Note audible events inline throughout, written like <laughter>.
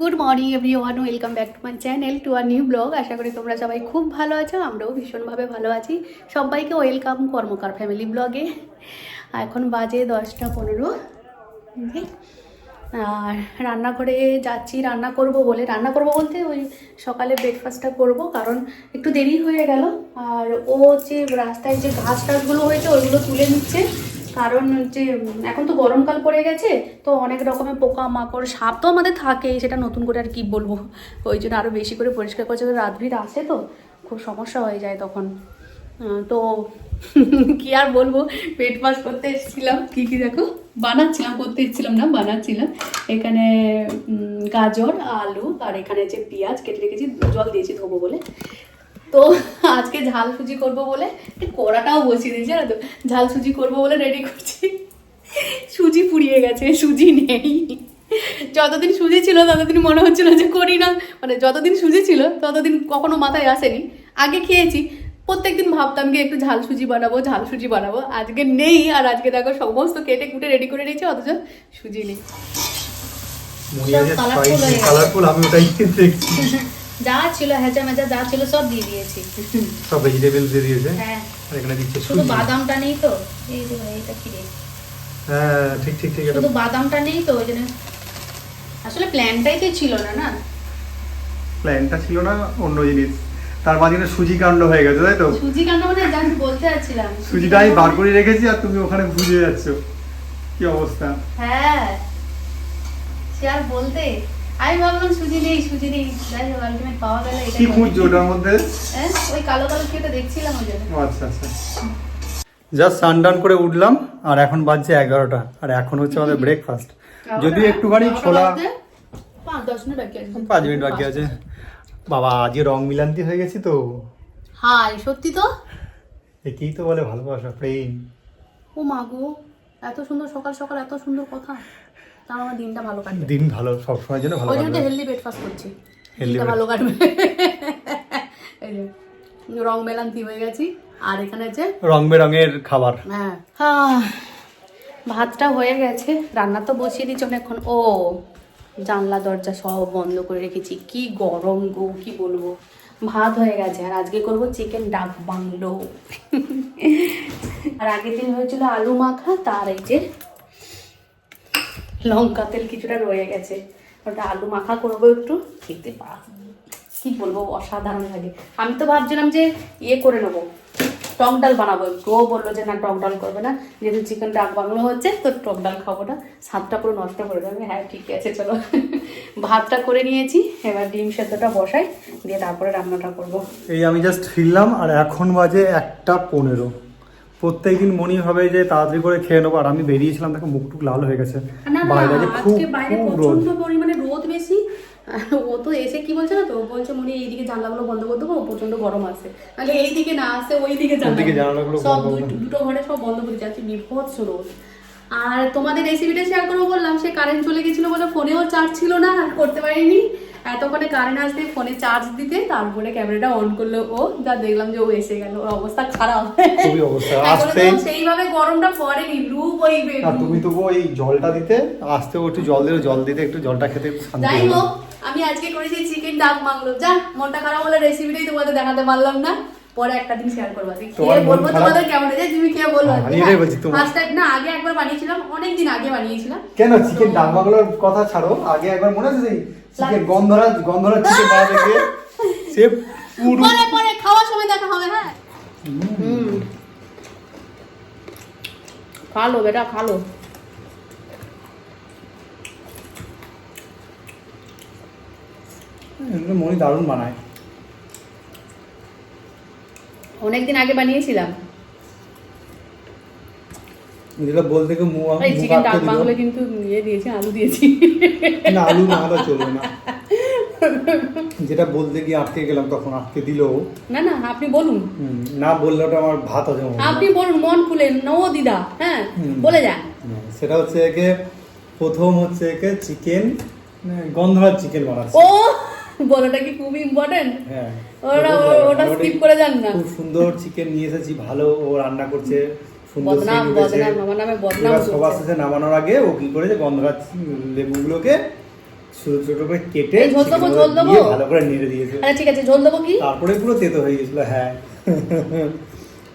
Good morning everyone welcome back to my channel to our new vlog আশা করি তোমরা সবাই খুব ভালো আছো, আমরাও ভীষণভাবে ভালো আছি। সবাইকে ওয়েলকাম কর্মকার ফ্যামিলি ব্লগে এখন বাজে দশটা পনেরো। আর রান্নাঘরে যাচ্ছি, রান্না করব বলে। রান্না করব বলতে ওই সকালে ব্রেকফাস্টটা করব, কারণ একটু দেরি হয়ে গেল। আর ও যে রাস্তায় যে ঘাস টাসগুলো হয়েছে, ওইগুলো তুলে নিচ্ছে। কারণ যে, এখন তো গরমকাল পড়ে গেছে, তো অনেক রকমের পোকা মাকড় সাপ তো আমাদের থাকেই, সেটা নতুন করে আর কি বলব। ওই জন্য আরও বেশি করে পরিষ্কার করছে রাত ভিড় আসে তো, খুব সমস্যা হয়ে যায় তখন। তো কি আর বলব, পেট পাস করতে এসেছিলাম। কি কি দেখো? বানাচ্ছিলাম, করতে এসেছিলাম না, বানাচ্ছিলাম। এখানে গাজর, আলু, আর এখানে যে পেঁয়াজ, কেটে রেখেছি, জল দিয়েছি ধোবো বলে। তো আজকে ঝাল সুজি করব বলে কড়াটাও বসিয়ে দিয়েছি জানো তো? ঝাল সুজি করব বলে রেডি করছি। সুজি পুড়িয়ে গেছে সুজি নেই। যতদিন সুজি ছিল ততদিন মনে হচ্ছিল যে করি না। মানে যতদিন সুজি ছিল ততদিন কখনো মাথায় আসেনি। আগে খেয়েছি প্রত্যেকদিন ভাবতাম কি একটু ঝাল সুজি বানাবো ঝাল সুজি বানাবো। আজকে নেই আর আজকে দেখো সমস্ত কেটে কুটে রেডি করে নিয়েছি অথচ সুজি নেই। কালারফুল আমি ওটাই দেখছি। <laughs> যা ছিল হেঁচা মেচা যা ছিল সব দিয়ে দিয়েছি। সব ভেজিটেবল দিয়ে দিয়েছে? হ্যাঁ। আর এখানে দিচ্ছে শুধু বাদামটা নেই তো? এই যে ভাই, এটা কি রে? হ্যাঁ ঠিক ঠিক ঠিক শুধু বাদামটা নেই তো? ওই জন্য আসলে প্ল্যানটাই তো ছিল না না? প্ল্যানটা ছিল না অন্য জিনিস। তার মাঝখানে সুজি কাণ্ড হয়ে গেছে তাই তো? সুজি কান্ড মানে জাস্ট বলতে যাচ্ছিলাম। সুজিটা আমি বার করে রেখেছি আর তুমি ওখানে বুঝে যাচ্ছ। কি অবস্থা? হ্যাঁ। সে আর বলতে আমি ভাবলাম সুজি নেই সুজি নেই যাই হোক আলটিমেট পাওয়া গেল এটা কি খুঁজছো ওটার মধ্যে? হ্যাঁ ওই কালো কালো কি ওটা দেখছিলাম ওই জন্য। আচ্ছা আচ্ছা। জাস্ট সানডান করে উঠলাম আর এখন বাজছে এগারোটা আর এখন হচ্ছে আমাদের ব্রেকফাস্ট যদিও একটুখানি ছোলা পাঁচ মিনিট বাকি আছে। পাঁচ মিনিট বাকি আছে। বাবা আজকে রং মিলান্তি হয়ে গেছি তো। হাই সত্যি তো? একেই তো বলে ভালোবাসা প্রেম। ও মা গো এত সুন্দর সকাল সকাল এত সুন্দর কথা। তার আমার দিনটা ভালো কাটবে। দিন ভালো সবসময়ের জন্য ভালো ওই জন্য কাটবে। হেলদি ব্রেকফাস্ট করছি। দিনটা ভালো কাটবে। <laughs> রং মেলান্তি হয়ে গেছি। আর এখানে যে রং বেরঙের খাবার। হ্যাঁ। ভাতটা হয়ে গেছে। রান্না তো বসিয়ে দিচ্ছি অনেকক্ষণ। ও জানলা দরজা সব বন্ধ করে রেখেছি। কি গরম গো কি বলব? ভাত হয়ে গেছে। আর আজকে করব চিকেন ডাক বাংলো। <laughs> আর আগের দিন হয়েছিল আলু মাখা তার এই যে লঙ্কা তেল কিছুটা রয়ে গেছে। ওটা আলু মাখা করব একটু, খেতে পা কি বলব, অসাধারণ লাগে। আমি তো ভাবছিলাম যে ইয়ে করে নেব, টক ডাল বানাবো। একটু ও বলল যে না, টক ডাল করবে না। যেহেতু চিকেন ডাক বাংলো হচ্ছে, তো টক ডাল খাব না। স্বাদটা পুরো নষ্ট করে দেবে। হ্যাঁ ঠিক আছে, চলো। ভাতটা করে নিয়েছি, এবার ডিম সেদ্ধটা বসাই, দিয়ে তারপরে রান্নাটা করব। এই আমি জাস্ট ফিরলাম, আর এখন বাজে একটা পনেরো। প্রত্যেকদিন মনে হবে যে তাড়াতাড়ি করে খেয়ে নেব আর আমি বেরিয়েছিলাম দেখো মুখ টুক লাল হয়ে গেছে। বাইরে যে খুব খুব রোদ। পরিমাণে রোদ বেশি। ও তো এসে কি বলছে না তো? বলছে মনে এইদিকে জানলাগুলো বন্ধ করে দেবো প্রচণ্ড গরম আছে। তাহলে এইদিকে না আসে ওইদিকে জানালাগুলো। সব। দুটো ঘরে সব বন্ধ করে যাচ্ছে বিভৎস রোদ। আর তোমাদের রেসিপিটা শেয়ার করব বললাম সে কারেন্ট চলে গেছিল বলে ফোনেও চার্জ ছিল না করতে পারিনি। এতক্ষণে কারেন্ট আসতে ফোনে চার্জ দিতে তারপরে ক্যামেরাটা অন করল ও। যা দেখলাম যে ও এসে গেল। ওর অবস্থা খারাপ। খুবই অবস্থা। আসতে সেইভাবে গরমটা পড়েনি লু বইবে আর তুমি তো ওই জলটা দিতে আসতে একটু জল দিলে জল দিতে একটু জলটা খেতে শান্তি যাই হোক আমি আজকে করেছি চিকেন ডাক মাংলো যা মনটা খারাপ হলে রেসিপিটাই তোমাদের দেখাতে পারলাম না। পরে একটা দিন শেয়ার করব। খেয়ে বলব? তোমাদের কেমন হয়েছে তুমি খেয়ে বলব? ফার্স্ট টাইম না আগে একবার বানিয়েছিলাম অনেক দিন আগে বানিয়েছিলাম। কেন? চিকেন বাংলোর কথা ছাড়ো আগে একবার মনে আছে চিকেন চিকেন গিয়ে সে পুরো পরে পরে খাওয়ার সময় দেখা হবে হ্যাঁ? হুম। খালো বেটা খালো মনি দারুণ বানায়। অনেকদিন আগে বানিয়েছিলাম। যেটা বলতে গিয়ে মুখ এই চিকেন ডাক। বাংলো কিন্তু ইয়ে দিয়েছি আলু দিয়েছি। না আলু না চলবে না। যেটা বলতে গিয়ে আটকে গেলাম তখন আটকে দিল। না না আপনি বলুন। না বললে ওটা আমার ভাত হজম আপনি বলুন মন খুলে নো দিদা হ্যাঁ বলে যান। সেটা হচ্ছে একে প্রথম হচ্ছে একে চিকেন গন্ধরাজ চিকেন বানাচ্ছে। ও বলাটা কি খুব ইম্পর্টেন্ট হ্যাঁ। ওরা ওটা- ওটা স্কিপ করে যান না। খুব সুন্দর চিকেন নিয়ে এসেছি ভালো ও রান্না করছে সুন্দর বদনাম বদনাম আমার নামে বদনাম সবার। শেষে নামানোর আগে ও কি করেছে লেবুগুলোকে ছোট ছোট করে কেটে ঝোল দেবো, ঝোল দেবো? ভালো করে নেড়ে দিয়েছে। আচ্ছা ঠিক আছে ঝোল দেবো কি? তারপরে পুরো তেতো হয়ে গেছিল হ্যাঁ।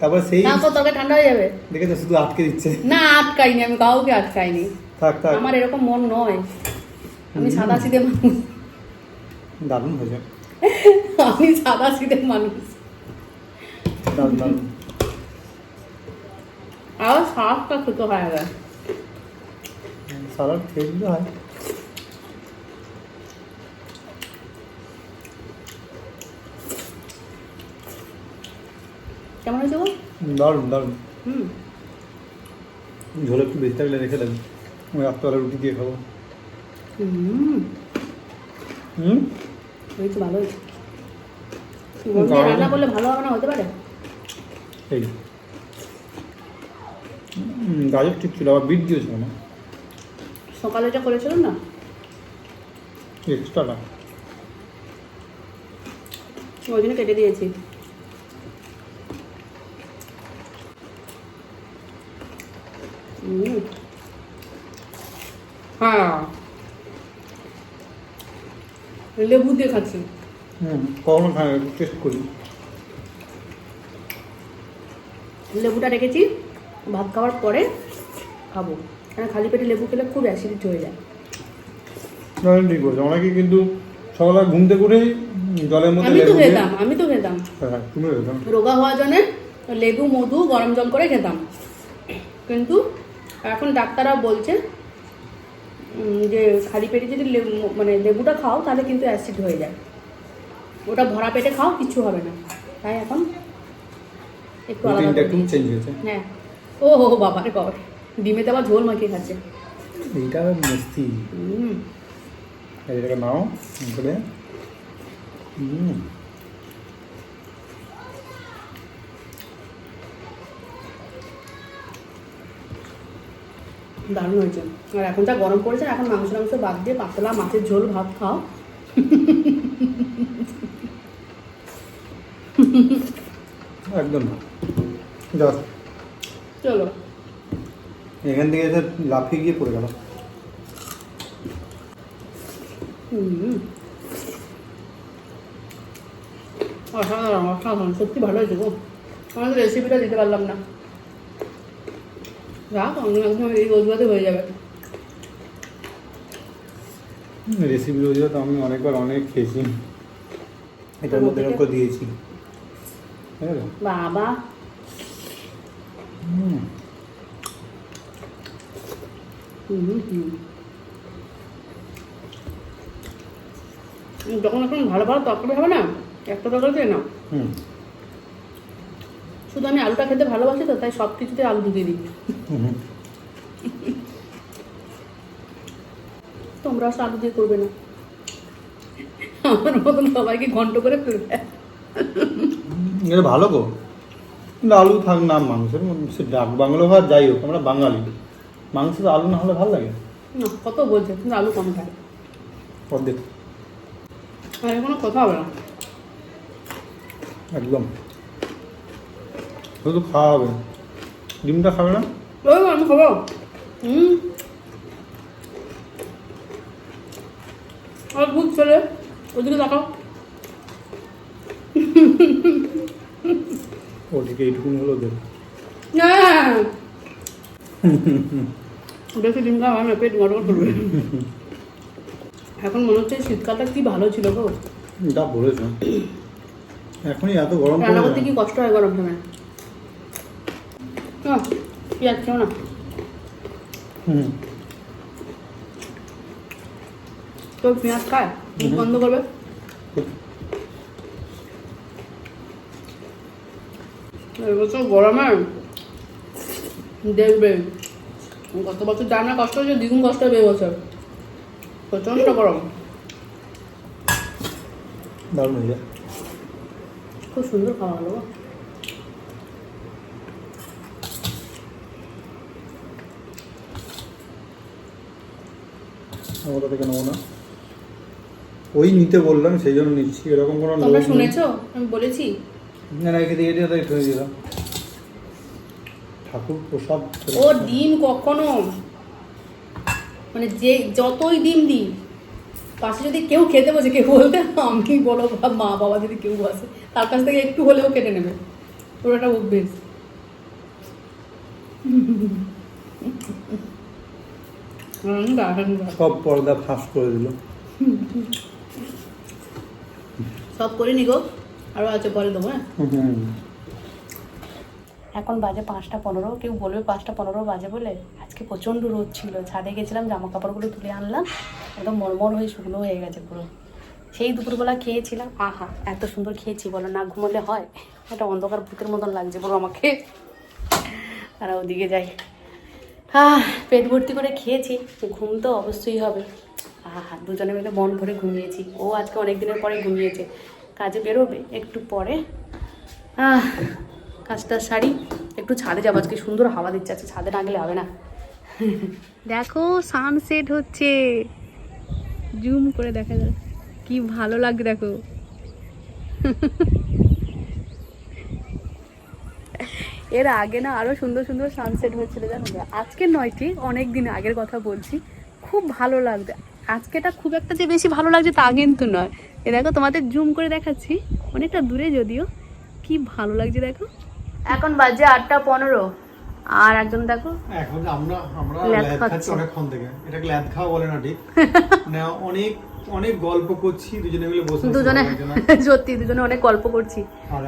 তারপর সেই না তো তবে ঠান্ডা হয়ে যাবে। দেখে তো শুধু আটকে দিচ্ছে। না আটকাইনি আমি কাউকে আটকাইনি থাক থাক। আমার এরকম মন নয়। আমি সাদা সিধে মানুষ। দারুণ হয়েছে আমি সাদা সিধে মানুষ। দারুণ দারুণ। আর শাকটা খেতে হয় আগে সালাড খেয়ে দিলে হয়। কেমন হয়েছে দারুণ দারুণ। হুম। ঝোল একটু বেশি থাকলে রেখে দেবেন রাত্রেবেলা রুটি দিয়ে খাব। হুম। হুম? ভালো গরম দিয়ে গরম- রান্না করলে ভালো হবে না হতে পারে? এই। গাজর ঠিক ছিল আবার বিট দিয়েছিল না? সকালে যা করেছিল না? এক্সট্রাটা ওই জন্য কেটে দিয়েছি। হ্যাঁ। লেবু দিয়ে খাচ্ছি। হুম কখনো খাই টেস্ট করি। লেবুটা রেখেছি ভাত খাওয়ার পরে খাব। কারণ খালি পেটে লেবু খেলে খুব অ্যাসিডিটি হয়ে যায়। ঠিক বলছো। অনেকে কিন্তু সকালে ঘুমতে করেই জলের মধ্যে আমি তো খেতাম আমি তো খেতাম। হ্যাঁ তুমি খেতাম। রোগা হওয়ার জন্য লেবু মধু গরম জল করে খেতাম। কিন্তু এখন ডাক্তাররা বলছে যে খালি পেটে যদি লেবু মানে লেবুটা খাও তাহলে কিন্তু অ্যাসিড হয়ে যায়। ওটা ভরা পেটে খাও কিছু হবে না। তাই এখন একটু আলাদা। চেঞ্জ হয়েছে। হ্যাঁ। ও হো বাবা রে বাবা ডিমেতে আবার ঝোল মাখিয়ে খাচ্ছে। এইটা মস্তি হুম। এটাকে নাও করে। হুম। দারুণ হয়েছে। আর এখন যা গরম পড়েছে এখন মাংস মাংস বাদ দিয়ে পাতলা মাছের ঝোল ভাত খাও। একদম না। চলো। এখান থেকে এসে লাফিয়ে গিয়ে পড়ে গেল। অসাধারণ অসাধারণ। সত্যি ভালো হয়েছে গো। আমাদের রেসিপিটা দিতে পারলাম না। একদম এই রোজগাতে হয়ে যাবে। রেসিপি রোজ তো আমি অনেকবার অনেক খেয়েছি। এটার মধ্যে করে দিয়েছি। বাবা। হুম। হুম যখন এখন ভালো ভালো তরকারি হবে না একটা তরকারি নাও। হুম। শুধু আমি আলুটা খেতে ভালোবাসি তো তাই সব কিছুতে আলু ঢুকিয়ে দিই। তোমরা তোমরা আলু দিয়ে করবে না। আমার মতন সবাইকে ঘন্ট করে ফেলবে। এটা ভালো গো। কিন্তু আলু থাক না মাংসের সে ডাক বাংলো ভাত যাই হোক আমরা বাঙালি। মাংস তো আলু না হলে ভালো লাগে? না কত বলছে কিন্তু আলু কম খায়। অর্ধেক। আর কোনো কথা হবে না। একদম। শুধু খাওয়া হবে। ডিমটা খাবে না? আমি খাব। হুম। আর ছেলে ওদিকে তাকাও। ওদিকে এইটুকুনি হলো দেব না বেশি ডিম খাওয়া না পেট গড়বড় করবে। এখন মনে হচ্ছে শীতকালটা কি ভালো ছিল গো। যা বলেছ। এখনই এত গরম রান্না করতে কি কষ্ট হয় গরম সময়? আহ, পেঁয়াজ খেও না হুম। তোর পেঁয়াজ খায়? বন্ধ করবে? এবছর গরমে দেখবে। গত বছর যা না কষ্ট হয়েছে দ্বিগুণ কষ্ট হবে এবছর প্রচণ্ড গরম। দারুণ হয়ে যায় খুব সুন্দর খাওয়া হলো আমরা থেকে নেব না। ওই নিতে বললাম সেই জন্য নিচ্ছি। এরকম কোনো তোমরা। শুনেছো? আমি বলেছি। না একে দিয়ে দিয়ে তাই ঠয়ে দিলাম। ঠাকুর প্রসাদ ও ডিম কখনো? মানে যে যতই ডিম দিই পাশে যদি কেউ খেতে বসে কেউ বলতে আমি বলো বা মা বাবা যদি কেউ বসে তার কাছ থেকে একটু হলেও কেটে নেবে। ওর একটা অভ্যেস। সব পর্দা ফাঁস করে দিল। সব করে নি গো আরও আছে পরে দেবো হ্যাঁ? এখন বাজে পাঁচটা পনেরো কেউ বলবে পাঁচটা পনেরো বাজে বলে? আজকে প্রচণ্ড রোদ ছিল ছাদে গেছিলাম জামা কাপড়গুলো তুলে আনলাম একদম মরমর হয়ে শুকনো হয়ে গেছে পুরো। সেই দুপুরবেলা খেয়েছিলাম আহা এত সুন্দর খেয়েছি বলো না ঘুমোলে হয়? একটা অন্ধকার ভূতের মতন লাগছে পুরো আমাকে। আর ওদিকে যাই। পেট ভর্তি করে খেয়েছি, ঘুম তো অবশ্যই হবে। আহা, দুজনে মিলে মন ভরে ঘুমিয়েছি। ও আজকে অনেক দিনের পরে ঘুমিয়েছে। কাজে বেরোবে একটু পরে। কাজটা শাড়ি একটু ছাদে যাব, আজকে সুন্দর হাওয়া দিচ্ছে, আজকে ছাদে না গেলে হবে না। দেখো সানসেট হচ্ছে। জুম করে দেখা যায় কি ভালো লাগছে দেখো। এর আগে না আরও সুন্দর সুন্দর সানসেট হয়েছিল জানো আজকে নয় ঠিক অনেক দিন আগের কথা বলছি। খুব ভালো লাগবে। আজকেটা খুব একটা যে বেশি ভালো লাগছে তা কিন্তু নয়। এ দেখো তোমাদের জুম করে দেখাচ্ছি। অনেকটা দূরে যদিও। কি ভালো লাগছে দেখো। এখন বাজে আটটা পনেরো। আর একজন দেখো এখন আমরা আমরা ল্যাদ। খাচ্ছি। অনেকক্ষণ থেকে। এটাকে ল্যাদ খাওয়া বলে না ঠিক। <laughs> মানে অনেক অনেক গল্প করছি দুজনে মিলে বসে দুজনে। <laughs> সত্যি দুজনে অনেক গল্প করছি।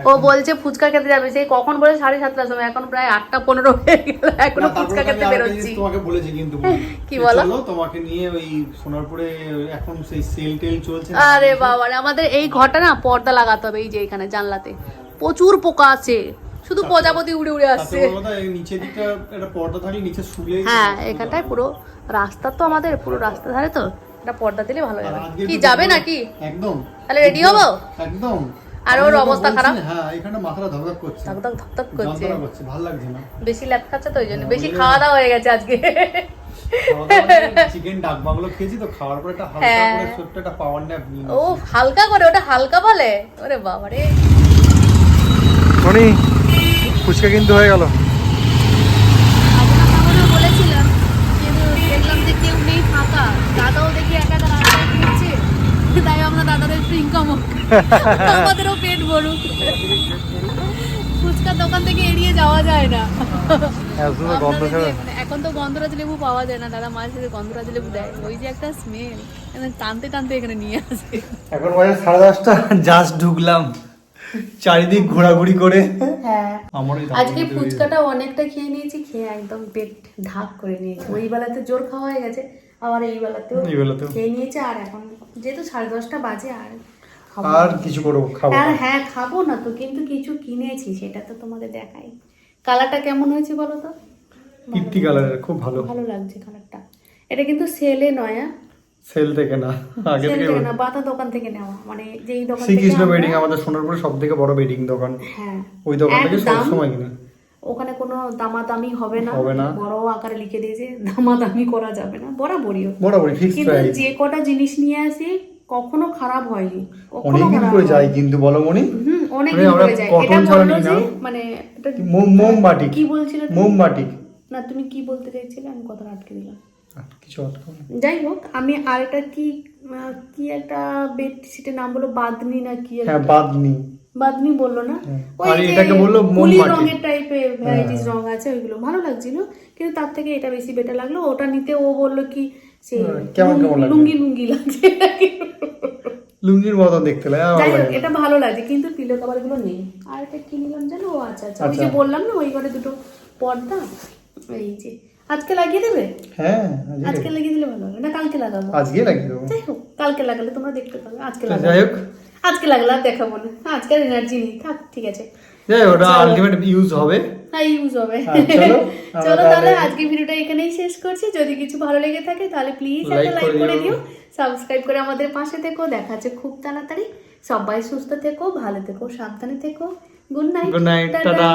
ও বলছে ফুচকা খেতে যাবে। সেই কখন বলে? সাড়ে সাতটার সময়। এখন প্রায় আটটা পনেরো হয়ে গেল। এখনও ফুচকা খেতে বেরোচ্ছি। তোমাকে বলেছি কিন্তু <laughs> কি বলো? তোমাকে নিয়ে ওই সোনারপুরে এখন সেই সেল টেল চলছে আরে বাবা আমাদের এই ঘরটা না পর্দা লাগাতে হবে এই যে এখানে জানলাতে। প্রচুর পোকা আছে। শুধু প্রজাপতি উড়ে উড়ে আসছে। নিচের দিকটা একটা পর্দা থাকলে নিচে শুলে হ্যাঁ এখানটায় পুরো রাস্তা তো আমাদের পুরো রাস্তা ধারে তো। একটা পর্দা দিলে ভালো কি যাবে নাকি? একদম। তাহলে ready হব? একদম। আর ওর অবস্থা খারাপ? হ্যাঁ এখানে মাথাটা ধকধক করছে। ধকধক ধকধক করছে। করছে ভালো লাগছে না। বেশি ল্যাপ খাচ্ছে তো ওই জন্য। হ্যাঁ, বেশি খাওয়া দাওয়া হয়ে গেছে আজকে। চিকেন ডাক বাংলো খেয়েছি তো খাওয়ার পরে একটা হালকা হ্যাঁ। করে ছোট্ট একটা পাওয়ার ন্যাপ নিয়ে ও হালকা করে ওটা হালকা বলে? ওরে বাবারে। মনি ফুচকা কিন্তু হয়ে গেল বলেছিলাম কিন্তু দেখলাম যে কেউ নেই ফাঁকা দাদাও দেখি একা একা রাস্তায় ঘুরছে তাই আমরা আমাদেরও পেট ভরুক। ফুচকার দোকান থেকে এড়িয়ে যাওয়া যায় না। আপনাদের যে- মানে এখন তো গন্ধরাজ লেবু পাওয়া যায় না দাদা মাঝে সাথে গন্ধরাজ লেবু দেয়। ওই যে একটা স্মেল টানতে টানতে এখানে নিয়ে আসে। এখন বাজে সাড়ে দশটা জাস্ট ঢুকলাম। চারিদিক ঘোরাঘুরি করে। হ্যাঁ। আজকে ফুচকাটা অনেকটা খেয়ে নিয়েছি খেয়ে একদম পেট ঢাক করে নিয়েছি। ওই বেলাতে জোর খাওয়া হয়ে গেছে আবার এই বেলাতেও। খেয়ে নিয়েছে আর এখন যেহেতু সাড়ে দশটা বাজে আর আর কিছু করব খাব আর হ্যাঁ খাব না তো কিন্তু কিছু কিনেছি সেটা তো তোমাদের দেখাই। কালারটা কেমন হয়েছে বলো তো? কীর্তি কালারের খুব ভালো। ভালো লাগছে কালারটা। এটা কিন্তু সেলে নয় হ্যাঁ? সেল থেকে না আগে থেকে না বাতা দোকান থেকে নেওয়া। মানে যেই দোকান থেকে শ্রীকৃষ্ণ বেডিং আমাদের সোনারপুরে সব থেকে বড় বেডিং দোকান। হ্যাঁ। ওই দোকান থেকে সব সময় কিনি? ওখানে কোনো দামাদামি হবে না। হবে না। বড় আকারে লিখে দিয়েছে দামাদামি করা যাবে না। বরাবরই। ফিক্সড কিন্তু যে কটা জিনিস নিয়ে আসি কখনো খারাপ হয়নি অনেকদিন করে যাই কিন্তু বলো মনি হুম অনেক মানে করে যায় এটা বলল যে মানে মোমবাটি কি বলছিলে? মোমবাটি না তুমি কি বলতে চাইছিলে? আমি কথাটা আটকে দিলাম। কিছু যাই হোক আমি আর একটা কি কি একটা বেডশিটের নাম বলো বাদনি না কি? হ্যাঁ বাদনি। বাদনি বলল না? হ্যাঁ। ওই এটাকে বলল মোমবাতি। রঙের টাইপের ভ্যারাইটিস। রং আছে ওইগুলো। ভালো লাগছিল। কিন্তু তার থেকে এটা বেশি বেটার লাগল। ওটা নিতে ও বলল কি কেমন কেমন লাগবে? লুঙ্গি লুঙ্গি লাগছে। লুঙ্গির মতো দেখতে লাগে। আমার ভালো লাগে। এটা ভালো লাগছে কিন্তু পিলো কভারগুলো নেই। আর এটা কি নিলাম জানো? ও আচ্ছা আচ্ছা। ওই যে আচ্ছা। বললাম না ওই ঘরে দুটো পর্দা এই যে আজকে লাগিয়ে দেবে? হ্যাঁ আজকে লাগিয়ে দিলে ভালো হবে। না কালকে লাগাবো। আজকে লাগিয়ে দেবো। যাই হোক কালকে লাগালে তোমরা দেখতে পাবে। আজকে তো লাগাবো। যাই হোক। আজকে লাগলে আর দেখাবো না। আজকে এনার্জি নেই। থাক ঠিক আছে। যাই হোক, ওটা আলটিমেট ইউজ হবে। হ্যাঁ ইউজ হবে। চলো, <laughs> তাহলে আজকে ভিডিওটা এখানেই শেষ করছি। যদি কিছু ভালো লেগে থাকে তাহলে প্লিজ একটা লাইক করে। দিও সাবস্ক্রাইব করে আমাদের পাশে থেকো দেখা যাচ্ছে খুব তাড়াতাড়ি। সবাই সুস্থ থেকো ভালো থেকো সাবধানে থেকো। Good night good night tata